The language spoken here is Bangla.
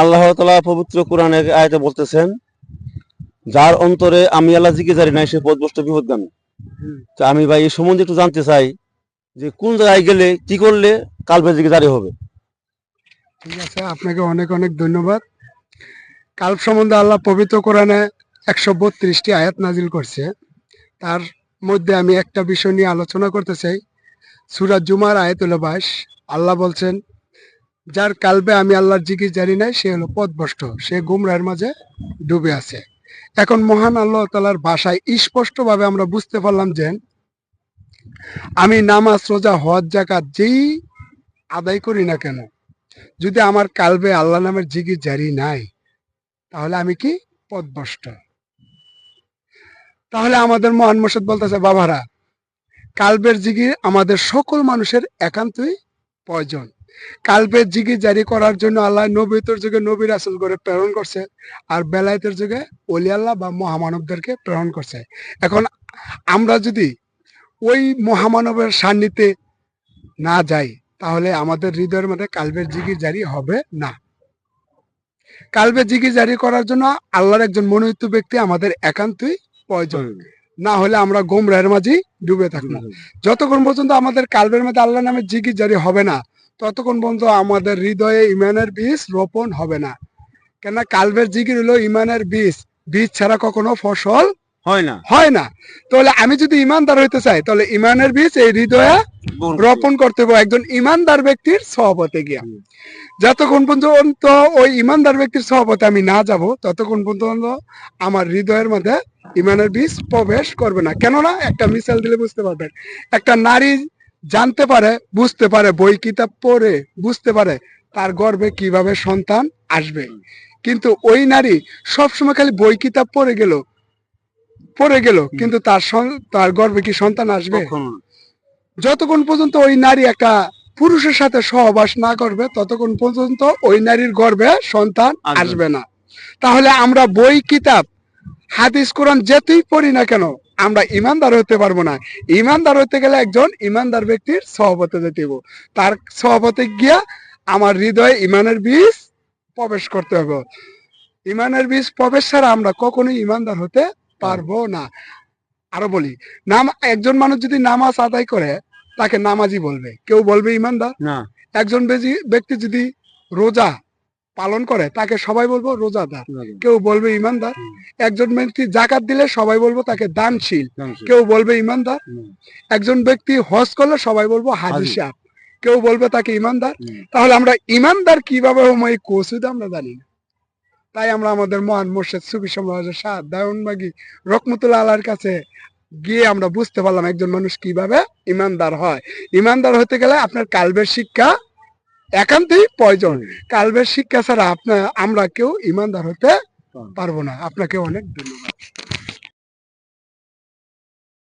আল্লাহ তালা পবিত্র কোরআনে আয়তে বলতেছেন, যার অন্তরে আমি আল্লাহ জিকে জারি নাই, সে পদভষ্ট বিপদগামী। তো আমি ভাই, এই সম্বন্ধে একটু জানতে চাই যে কোন জায়গায় গেলে কি করলে কালবে জিকে জারি হবে? ঠিক আছে, আপনাকে অনেক অনেক ধন্যবাদ। কাল্প সম্বন্ধে আল্লাহ পবিত্র কোরআনে একশো বত্রিশটি আয়াত নাজিল করছে। তার মধ্যে আমি একটা বিষয় নিয়ে আলোচনা করতে চাই। সুরাজ জুমার আয়াত বাইশ। আল্লাহ বলছেন যার কালবে আমি আল্লাহর জিকির জানি নাই, সে হলো পথভ্রষ্ট। সে গুমরার মাঝে ডুবে আছে। এখন মহান আল্লাহ তালার ভাষায় স্পষ্টভাবে আমরা বুঝতে পারলাম যে, আমি নামাজ, রোজা, হজ জাকাত যেই আদায় করি না কেন, যদি আমার কালবে আল্লাহ নামের জিকির জারি নাই, তাহলে আমি কি পদভষ্ট তাহলে আমাদের মহান মসজিদ বলতেছে, বাবারা, কালবের জিকির আমাদের সকল মানুষের একান্তই প্রয়োজন। কালবের জিকির জারি করার জন্য আল্লাহ নবীতর যুগে নবী রাসুল করে প্রেরণ করছে আর বেলায়েতের যুগে অলি আল্লাহ বা মহামানবদেরকে প্রেরণ করছে। এখন আমরা যদি ওই মহামানবের সান্নিধ্যে না যাই তাহলে আমাদের হৃদয়ের মধ্যে কালবের জিকির জারি হবে না। কালবের জিকির জারি করার জন্য আল্লাহর একজন মনোনীত ব্যক্তি আমাদের একান্তই প্রয়োজন। না হলে আমরা গোমরাহের মাঝেই ডুবে থাকব। যতক্ষণ পর্যন্ত আমাদের কালবের মধ্যে আল্লাহ নামে জিকির জারি হবে না ততক্ষণ পর্যন্ত আমাদের হৃদয়ে ইমানের বীজ রোপণ হবে না। কেন কালবের জিকির হলো ইমানের বীজ। বীজ ছাড়া কখনো ফসল হয় না। হয় না। তাহলে আমি যদি ইমানদার হইতে চাই তাহলে ইমানের বীজ এই হৃদয়ে রোপণ করতে হবে একজন ইমানদার ব্যক্তির সহপতে গিয়া। যতক্ষণ পর্যন্ত ওই ইমানদার ব্যক্তির সহপতে আমি না যাব ততক্ষণ পর্যন্ত আমার হৃদয়ের মধ্যে ইমানের বীজ প্রবেশ করবে না। কেননা একটা মিসাল দিলে বুঝতে পারবেন একটা নারী জানতে পারে বুঝতে পারে বই কিতাব পড়ে বুঝতে পারে তার গর্ভে কীভাবে সন্তান আসবে। কিন্তু ওই নারী সবসময় খালি বই কিতাব পড়ে গেল পড়ে গেল কিন্তু তার তার গর্ভে কি সন্তান আসবে? যতক্ষণ পর্যন্ত ওই নারী একটা পুরুষের সাথে সহবাস না করবে ততক্ষণ পর্যন্ত ওই নারীর গর্ভে সন্তান আসবে আসবে না। তাহলে আমরা বই কিতাব হাদিস কোরআন যেতেই পড়ি না কেন আমরা ইমানদার হতে পারব না। ইমানদার হতে গেলে একজন ইমানদার ব্যক্তির সহবতে যেতে হবে তার সহবতে গিয়া আমার হৃদয়ে ইমানের বীজ প্রবেশ করতে হবে ইমানের বীজ প্রবেশ ছাড়া আমরা কখনোই ইমানদার হতে পারব না। আরও বলি নাম একজন মানুষ যদি নামাজ আদায় করে তাকে নামাজি বলবে। কেউ বলবে ইমানদার? না। একজন বেজি- ব্যক্তি যদি রোজা পালন করে তাকে সবাই বলব রোজাদার। কেউ বলবে ইমানদার। একজন ব্যক্তি জাকাত দিলে সবাই বলব তাকে দানশীল। কেউ বলবে ইমানদার। একজন ব্যক্তি হজ করলে সবাই বলব হাজি হাজি। কেউ বলবে তাকে ইমানদার। তাহলে আমরা ইমানদার কীভাবে এই কৌশুদ আমরা জানি না। তাই আমরা আমাদের মহান মোর্শেদ সুফি সমাজের শাহ দায়নবাগি রকমতুল্লাহ আল্লাহর কাছে গিয়ে আমরা বুঝতে পারলাম একজন মানুষ কীভাবে ইমানদার হয়। ইমানদার হতে গেলে আপনার কালবের শিক্ষা একান্তই প্রয়োজন। কালবের শিক্ষা ছাড়া আপনার আমরা কেউ ইমানদার হতে পারব না। আপনাকে অনেক ধন্যবাদ।